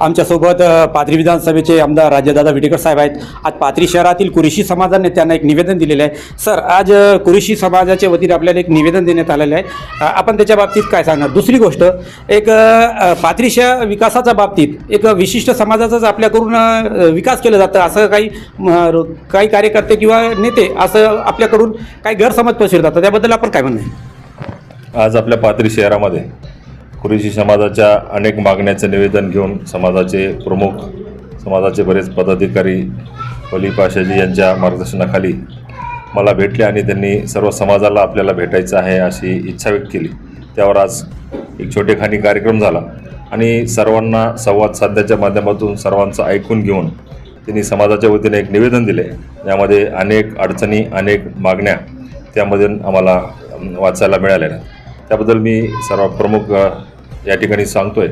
आमच्यासोबत पाथरी विधानसभेचे आमदार राजदादा विटेकर साहेब आहेत. आज पाथरी शहरातील कुरिशी समाजाने त्यांना एक निवेदन दिलेलं आहे. सर आज अ, कुरिशी समाजाच्या वतीने आपल्याला एक निवेदन देण्यात आलेलं आहे. आपण त्याच्या बाबतीत काय सांगणार? दुसरी गोष्ट एक पाथरी शहर विकासाच्या बाबतीत एक विशिष्ट समाजाचाच आपल्याकडून विकास केला जातं. असं काही काही कार्यकर्ते किंवा नेते असं आपल्याकडून काही गैरसमज पसरत जातं त्याबद्दल आपण काय म्हणणं आहे आज आपल्या पाथरी शहरामध्ये कुरेशी समाजाच्या अनेक मागण्याचं निवेदन घेऊन समाजाचे प्रमुख समाजाचे बरेच पदाधिकारी वली पाशाजी यांच्या मार्गदर्शनाखाली मला भेटले आणि त्यांनी सर्व समाजाला आपल्याला भेटायचं आहे अशी इच्छा व्यक्त केली. त्यावर आज एक छोटेखानी कार्यक्रम झाला आणि सर्वांना संवाद साध्याच्या माध्यमातून सर्वांचं ऐकून घेऊन त्यांनी समाजाच्या वतीने एक निवेदन दिले. यामध्ये अनेक अडचणी अनेक मागण्या त्यामध्ये आम्हाला वाचायला मिळाल्या. त्याबद्दल मी सर्व प्रमुख या ठिकाणी सांगतोय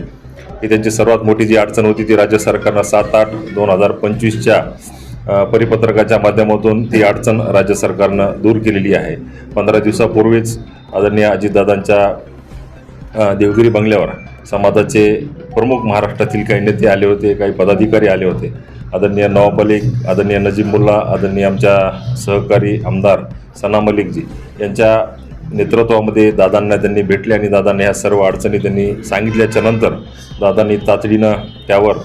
की त्यांची सर्वात मोठी जी अडचण होती ती राज्य सरकारनं सात आठ दोन हजार पंचवीसच्या परिपत्रकाच्या माध्यमातून ती अडचण राज्य सरकारनं दूर केलेली आहे. पंधरा दिवसापूर्वीच आदरणीय अजितदादांच्या देवगिरी बंगल्यावर समाजाचे प्रमुख महाराष्ट्रातील काही नेते आले होते काही पदाधिकारी आले होते. आदरणीय नवाब मलिक आदरणीय नजीब मुल्ला आदरणीय आमच्या सहकारी आमदार सना मलिकजी यांच्या नेतृत्वामध्ये दादांना त्यांनी भेटले आणि दादांना ह्या सर्व अडचणी त्यांनी सांगितल्याच्या नंतर दादांनी तातडीनं त्यावर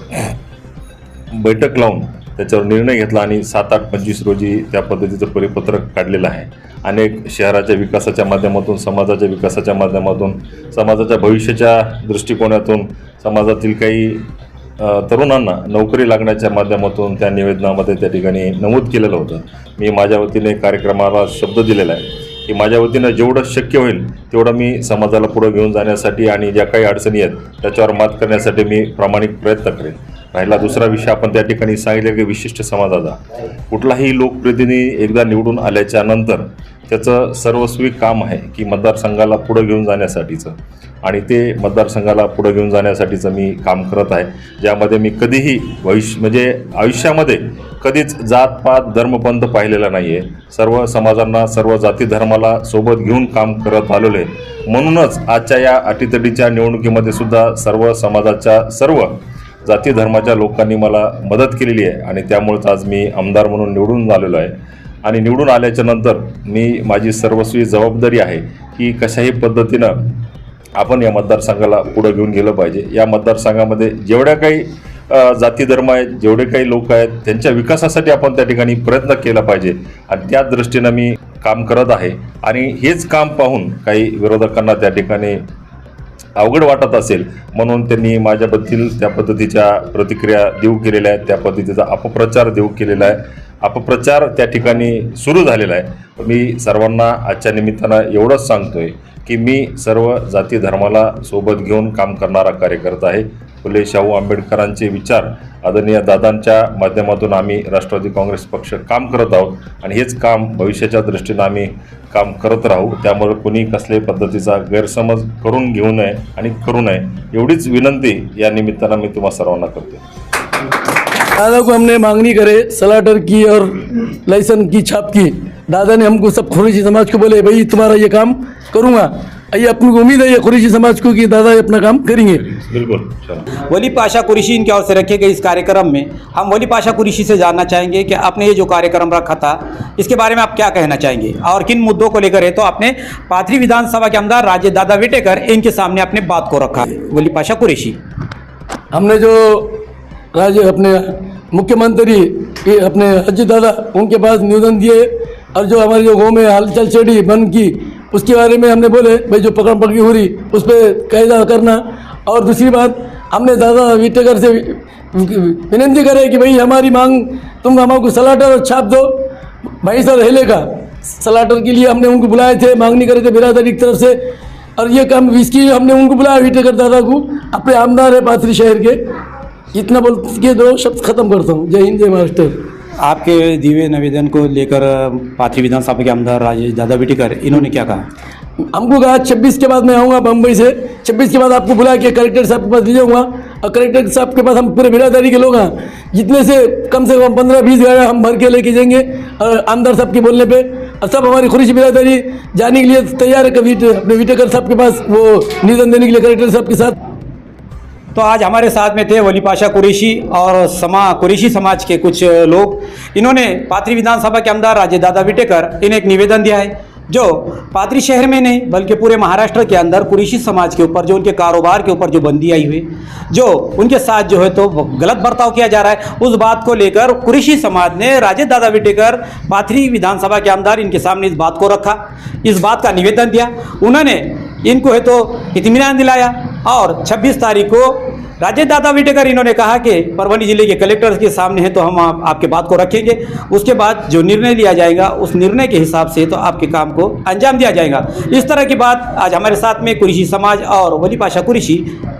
बैठक लावून त्याच्यावर निर्णय घेतला आणि सात आठ पंचवीस रोजी त्या पद्धतीचं परिपत्रक काढलेलं आहे. अनेक शहराच्या विकासाच्या माध्यमातून समाजाच्या विकासाच्या माध्यमातून समाजाच्या भविष्याच्या दृष्टिकोनातून समाजातील काही तरुणांना नोकरी लागण्याच्या माध्यमातून त्या निवेदनामध्ये त्या ठिकाणी नमूद केलेलं होतं. मी माझ्या वतीने कार्यक्रमाला शब्द दिलेला आहे. की माझ्या वतीनं जेवढं शक्य होईल तेवढं मी समाजाला पुढं घेऊन जाण्यासाठी आणि ज्या काही अडचणी आहेत त्याच्यावर मात करण्यासाठी मी प्रामाणिक प्रयत्न करेन. राहिला दुसरा विषय आपण त्या ठिकाणी सांगितलं की विशिष्ट समाजाचा. कुठलाही लोकप्रतिनिधी एकदा निवडून आल्याच्यानंतर त्याचं सर्वस्वी काम आहे की मतदारसंघाला पुढं घेऊन जाण्यासाठीचं. आणि ते मतदारसंघाला पुढं घेऊन जाण्यासाठीचं मी काम करत आहे. ज्यामध्ये मी कधीही भविष्य म्हणजे आयुष्यामध्ये कधीच जातपात धर्मपंथ पाहिलेला नाही आहे सर्व समाजांना सर्व जाती धर्माला सोबत घेऊन काम करत आलेलो आहे. म्हणूनच आजच्या या अटीतटीच्या निवडणुकीमध्ये सुद्धा सर्व समाजाच्या सर्व जाती धर्माच्या लोकांनी मला मदत केलेली आहे आणि त्यामुळेच आज मी आमदार म्हणून निवडून आलेलो आहे. आणि निवडून आल्याच्यानंतर मी माझी सर्वस्वी जबाबदारी आहे की कशाही पद्धतीनं आपण या मतदारसंघाला पुढं घेऊन गेलं पाहिजे. या मतदारसंघामध्ये जेवढ्या काही जाती धर्म आहेत जेवढे काही लोक आहेत त्यांच्या विकासासाठी आपण त्या ठिकाणी प्रयत्न केला पाहिजे. आणि त्या दृष्टीनं मी काम करत आहे. आणि हेच काम पाहून काही विरोधकांना त्या ठिकाणी अवघड वाटत असेल. म्हणून त्यांनी माझ्याबद्दल त्या पद्धतीच्या प्रतिक्रिया देऊ केलेल्या आहेत. त्या पद्धतीचा अपप्रचार देऊ केलेला आहे. अपप्रचार त्या ठिकाणी सुरू झालेला आहे. मी सर्वांना आजच्या निमित्तानं एवढंच सांगतोय की मी सर्व जाती धर्माला सोबत घेऊन काम करणारा कार्यकर्ता आहे. फुले शाहू आंबेडकरांचे विचार आदरणीय दादांच्या माध्यमातून आम्ही राष्ट्रवादी काँग्रेस पक्ष काम करत आहोत आणि हेच काम भविष्याच्या दृष्टीनं आम्ही काम करत राहू. त्यामुळे कुणी कसल्याही पद्धतीचा गैरसमज करून घेऊ नये आणि करू नये एवढीच विनंती या निमित्तानं मी तुम्हा सर्वांना करतो दादा को हमने मांगनी करे सलाटर की और लाइसेंस की छाप की। दादा ने हमको सब खुरेशी समाज को बोले भाई तुम्हारा ये काम करूँगा। ये अपने को उम्मीद है ये कुरेशी समाज को कि दादा ये अपना काम करेंगे। बिल्कुल वली पाशा कुरेशी इनकी ओर से रखे गए इस कार्यक्रम में। हम वली पाशा कुरेशी से जानना चाहेंगे कि आपने ये जो कार्यक्रम रखा था इसके बारे में आप क्या कहना चाहेंगे? और किन मुद्दों को लेकर है? तो आपने पाथरी विधानसभा के आमदार राजे दादा विटेकर इनके सामने अपने बात को रखा। वली पाशा कुरेशी। हमने जो राज्य अपने मुख्यमंत्री अपने अजित दादा उनके पास निवेदन दिए और जो हमारे जो गाँव में हलचल चढ़ी बन की उसके बारे में हमने बोले, भाई, जो पकड़ पकड़ी हो रही उस पर कायदा करना। और दूसरी बात, हमने दादा विटेकर से विनंती करे कि, भाई, हमारी मांग, तुम हमको सलाटर और छाप दो, भाई सर हेले का। सलाटर के लिए हमने उनको बुलाए थे, मांगनी करे थे बिरादरी की तरफ़ से। और ये काम इसकी हमने उनको बुलाया, विटेकर दादा को, अपने आमदार है पाथरी शहर के। इतना बोल के दो शब्द खत्म करता हूँ। जय हिंद, जय महाराष्ट्र। आपके दिव्य निवेदन को लेकर पाथरी विधानसभा के आमदार राजेश दादा विटेकर इन्होंने क्या कहा? हमको कहा, छब्बीस के बाद मैं आऊँगा बम्बई से। छब्बीस के बाद आपको बुला के कलेक्टर साहब के पास ले जाऊँगा और कलेक्टर साहब के पास हम पूरे बिरादरी के लोग हैं। जितने से कम से कम पंद्रह, बीस गाड़ियाँ हम भर के लेके जाएँगे, और आमदार साहब के बोलने पे। और सब हमारी खुशी बिरादरी जाने के लिए तैयार है, कभी अपने विटेकर साहब के पास, वो निवेदन देने के लिए कलेक्टर साहब के साथ। तो आज हमारे साथ में थे वली पाशा कुरेशी और समा कुरेशी समाज के कुछ लोग। इन्होंने पाथरी विधानसभा के आमदार राजे दादा विटेकर इन्हें एक निवेदन दिया है, जो पाथरी शहर में नहीं, बल्कि पूरे महाराष्ट्र के अंदर कुरेशी समाज के ऊपर, जो उनके कारोबार के ऊपर जो बंदी आई हुई, जो उनके साथ जो है तो गलत बर्ताव किया जा रहा है। उस बात को लेकर कुरेशी समाज ने राजे दादा विटेकर, पाथरी विधानसभा के आमदार, इनके सामने इस बात को रखा, इस बात का निवेदन दिया। उन्होंने इनको है तो इत्मीनान दिलाया। और 26 तारीख को राजेश दादा विटेकर इन्होंने कहा कि परभनी ज़िले के कलेक्टर के सामने है तो हम आप, आपके बात को रखेंगे। उसके बाद जो निर्णय लिया जाएगा उस निर्णय के हिसाब से तो आपके काम को अंजाम दिया जाएगा। इस तरह की बात आज हमारे साथ में कुरिशी समाज और वली पाशा कुरिशी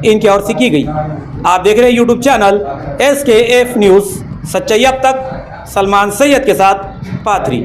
इनकी ओर से की गई। आप देख रहे हैं YouTube channel S K F news सच्चाई अब तक सलमान सैयद के साथ पाथरी।